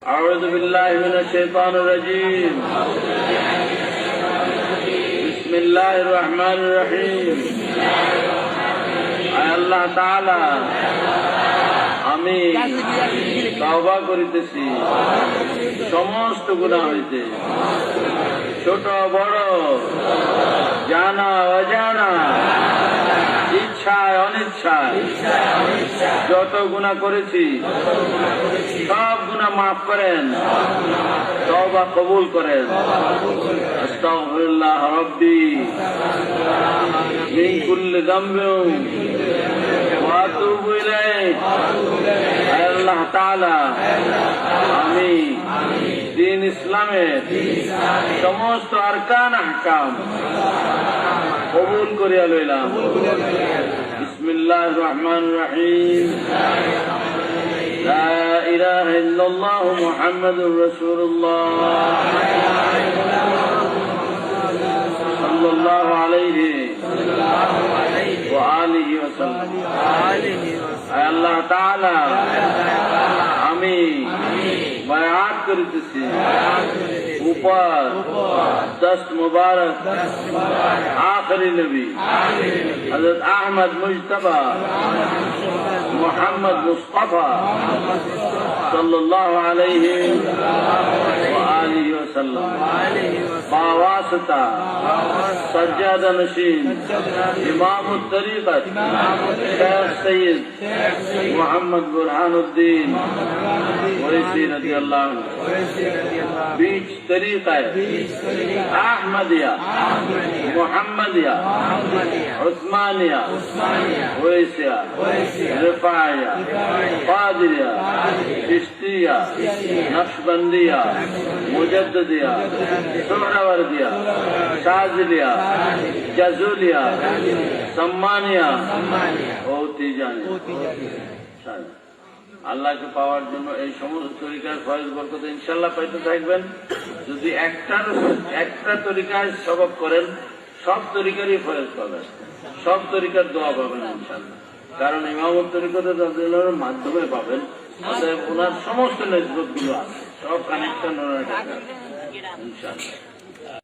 أعوذ بالله من الشيطان الرجيم بسم الله الرحمن الرحيم আয় আল্লাহ তাআলা আমি তওবা করিতেছি সমস্ত গুনাহ হইতে ছোট বড় জানা অজানা ইচ্ছায় অনিচ্ছায় যত গুণা করেছি সব গুণা মাফ করেন। তওবা কবুল করেন। রাব্বি আল্লাহ আমি দিন ইসলামের সমস্ত আরকান আহকাম কবুল করিয়া লইলাম। বিসমিল্লাহ রহমান রহিম। إله إلا الله محمد رسول الله صلى الله عليه وآله وسلم আয় আল্লাহ তাআলা আমি বায়াত করিতেছি کفار دست مبارک. آخری نبی. حضرت احمد مجتبى محمد مصطفى صلی اللہ علیہ وآلہ وسلم باواسطہ سجاد نشین. امام الطریقت شیخ سید. محمد برحان الدین. ورسی رضی اللہ عنہ. बीच तरीका है। अहमदिया, मोहम्मदिया, उस्मानिया वैसिया रिफाया पादरिया चिश्तिया, नक्शबंदिया मुजदिया सुहरावर्दिया, शाजलिया, जजुलिया, सम्मानिया होती जाने शायद আল্লাহকে পাওয়ার জন্য এই সমস্ত তরিকার ফয়েজ বরকত ইনশাল্লাহ পাইতে থাকবেন। যদি একটা একটা তরিকায় সবক করেন, সব তরিকারই ফয়েজ পাবেন। সব তরিকার দোয়া পাবেন ইনশাল্লাহ কারণ ইমামত তরিকতে তাদের মাধ্যমে পাবেন। অতএব ওনার সমস্ত নেজবতগুলো আছে। সব কানেকশন ওনার ইনশাল্লাহ